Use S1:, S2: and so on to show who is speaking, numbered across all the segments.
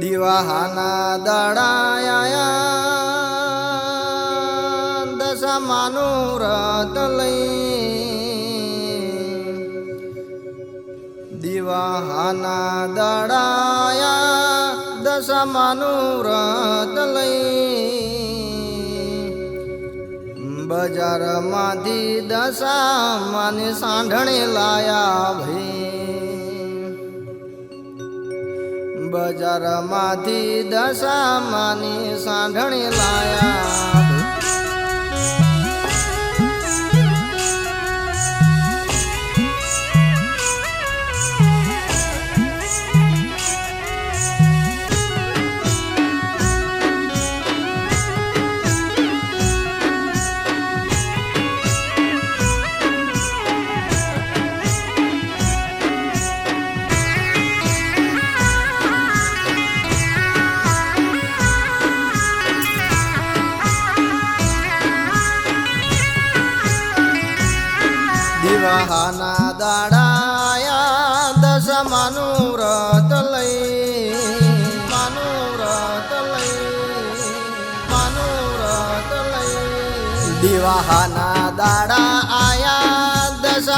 S1: દિવાહાના દડાયા દશામાનું રત લઈ. દિવાહાના દડાયા દશામાનું રત લઈ. બજારમાંથી દશામાની સાંઢણી લાયા ભાઈ. બજારમાંથી દશામાની સાંઢણી લાયા. દિવાહાના દાડાયા દશમાનું વ્રત લઈ માનું વ્રત લઈ માનું લઈ. દિવાહાના દાડા આયા દસ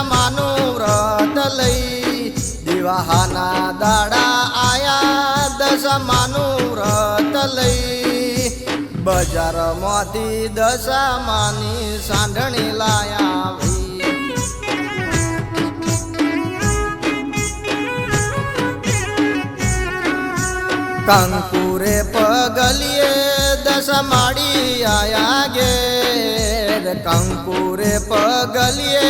S1: વ્રત લઈ, દિવાહાના દાડા આયા દસ વ્રત લઈ. બજારમાંથી દશામાની સાંઢણી લાયા કંકુરે પગલીએ દશમાડી આયા ઘેર. કંકુરે પગલીએ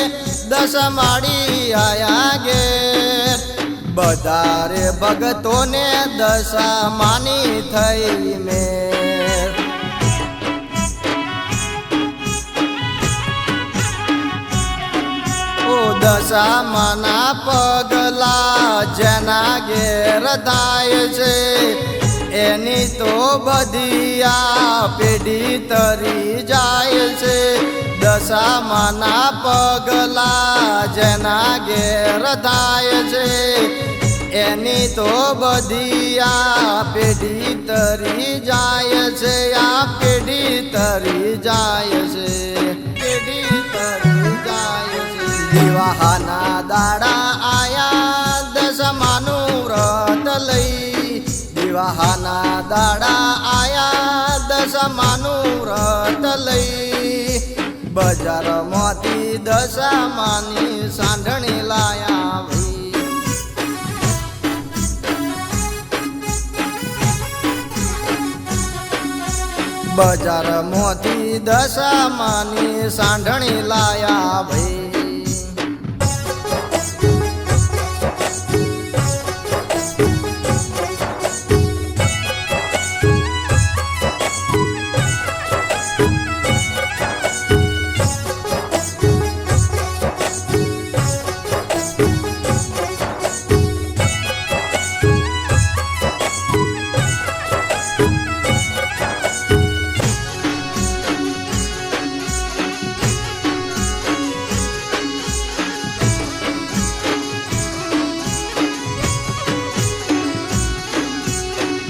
S1: દશમાડી આયા ઘેર. બધારે ભગતોને દશામાની થઈ મેર દશામાના પગલા જેના ઘેર થાય છે, એની તો બધી પેઢી તરી જાય છે. દશામાના પગલા જેના ઘેર થાય છે, એની તો બધી આ પેઢી તરી જાય છે, આ પેઢી તરી જાય દશમાનું વ્રત લઈ બજારમાંથી દશામાની સાંઢણી લાયા ભાઈ બજારમાંથી દશામાની સાંઢણી લાયા ભાઈ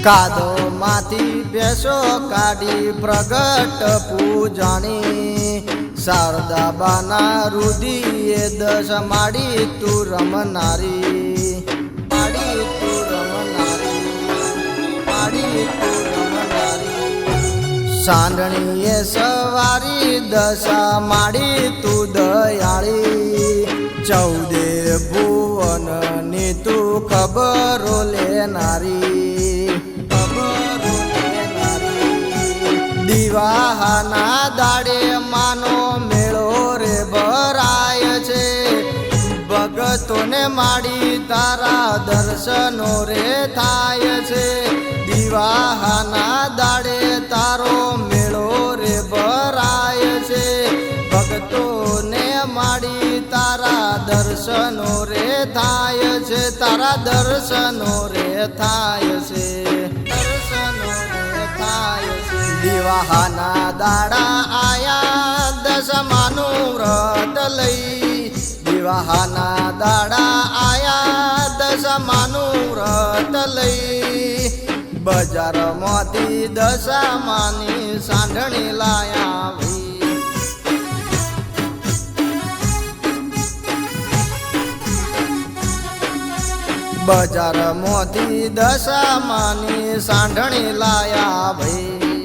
S1: કાદો માંથી બેસો કાઢી પ્રગટ પૂજાણી. શારદાબાના રુધિએ દશ માડી તું રમનારી. માડી તું માડી તું રમનારી. સાંડણીએ સવારી દશા માડી તું દયાળી. ચૌદે ભુવનની તું ખબરો લેનારી. દિવાહાના દાડે માનો મેળો રે ભરાય છે. ભગતોને માડી તારા દર્શનો રે થાય છે. વિવાહના દાડે તારો મેળો રે ભરાય છે. ભક્તોને માડી તારા દર્શનો રે થાય છે. તારા દર્શનો રે થાય છે. છે દિવાહાના દાડા આયા દશમાનું વ્રત લઈ. વિવાહના દાડા આયા દશમાનું વ્રત લઈ. બજારમાંથી દશામાની સાંઢણી લાયા બજાર મોતી દશામાની સાંઢણી લાયા ભાઈ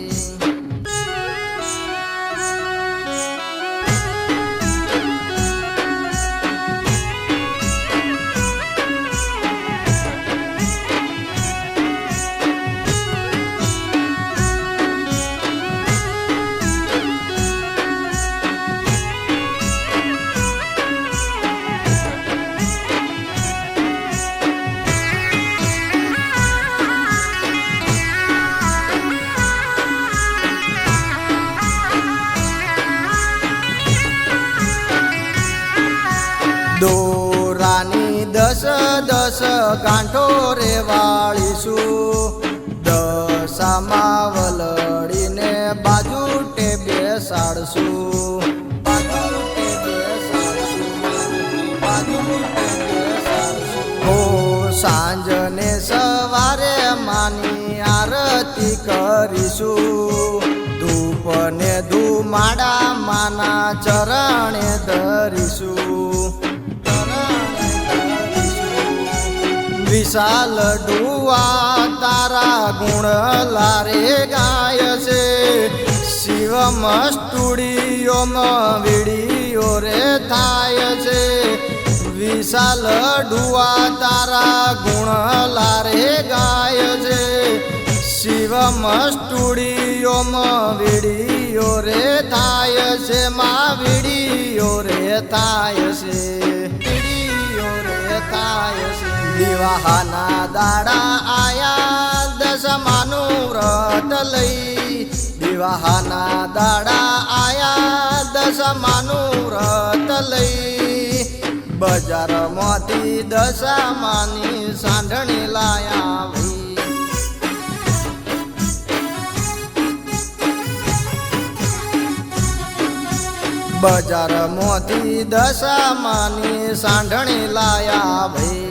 S1: દસ ગાંઠો રે વાળીશું. દશામાં વલડીને બાજુ ટે બેસાડશું સાંજને સવારે માની આરતી કરીશું. ધૂપને ધુમાડા માના ચરણે વિશાલ ડુવા તારા ગુણ લારે ગાય છે. શિવમ સ્ટુડિયોમાં વીડિયો રે થાય છે. વિશાલ ડુવા તારા ગુણ લારે ગાય છે. શિવમ સ્ટુડિયોમાં વીડિયો રે થાય છે. મા વીડિયો રે થાય છે. વીડિયો રે થાય છે. વિવાહના દાડા આયા દશમાનું વ્રત લઈ. વિવાહના દાડા આયા દશમાનું વ્રત લઈ. બજારમાંથી દશામાની સાંઢણી લાયા બજારમાંથી દશામાની સાંઢણી લાયા ભાઈ